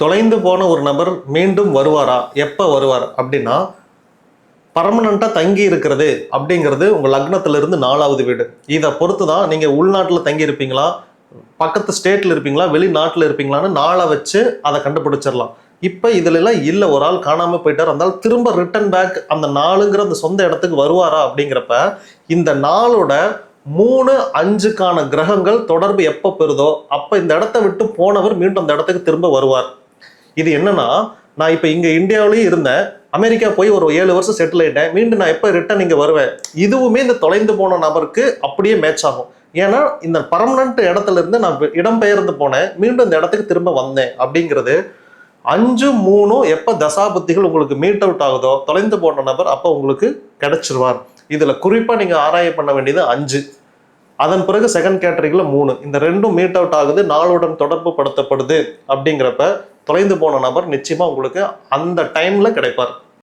தொலைந்து போன ஒரு நபர் மீண்டும் வருவாரா? எப்போ வருவார்? அப்படின்னா பர்மனண்ட்டாக தங்கி இருக்கிறது அப்படிங்கிறது உங்கள் லக்னத்திலிருந்து நாலாவது வீடு. இதை பொறுத்து தான் நீங்கள் உள்நாட்டில் தங்கி இருப்பீங்களா? பக்கத்து ஸ்டேட்டில் இருப்பீங்களா? வெளிநாட்டில் இருப்பீங்களான்னு நாளை வச்சு அதை கண்டுபிடிச்சிடலாம். இப்போ இதுலலாம் இல்லை. ஒரு ஆள் காணாமல் போயிட்டார். அந்த திரும்ப ரிட்டர்ன் பேக் அந்த நாளுங்கிற அந்த சொந்த இடத்துக்கு வருவாரா அப்படிங்கிறப்ப இந்த நாளோட மூணு அஞ்சுக்கான கிரகங்கள் தொடர்பு எப்போ பெறுதோ அப்போ இந்த இடத்த விட்டு போனவர் மீண்டும் அந்த இடத்துக்கு திரும்ப வருவார். இது என்னன்னா நான் இப்போ இங்கே இந்தியாவிலேயும் இருந்தேன். அமெரிக்கா போய் ஒரு ஏழு வருஷம் செட்டில் ஆயிட்டேன். மீண்டும் நான் எப்போ ரிட்டர்ன் இங்கே வருவேன்? இதுவுமே இந்த தொலைந்து போன நபருக்கு அப்படியே மேட்ச் ஆகும். ஏன்னா இந்த பர்மனண்ட் இடத்துல இருந்து நான் இடம்பெயர்ந்து போனேன். மீண்டும் இந்த இடத்துக்கு திரும்ப வந்தேன் அப்படிங்கிறது அஞ்சு மூணும் எப்போ தசாபுத்திகள் உங்களுக்கு மீட் அவுட் ஆகுதோ தொலைந்து போன நபர் அப்போ உங்களுக்கு கிடைச்சிருவார். இதில் குறிப்பாக நீங்கள் ஆராய பண்ண வேண்டியது அஞ்சு. அதன் பிறகு செகண்ட் கேட்டரியில் மூணு. இந்த ரெண்டும் மீட் அவுட் ஆகுது நாளுடன் தொடர்பு படுத்தப்படுது அப்படிங்கிறப்ப தொலைந்து போன நபர் நிச்சயமாக உங்களுக்கு அந்த டைமில் கிடைப்பார்.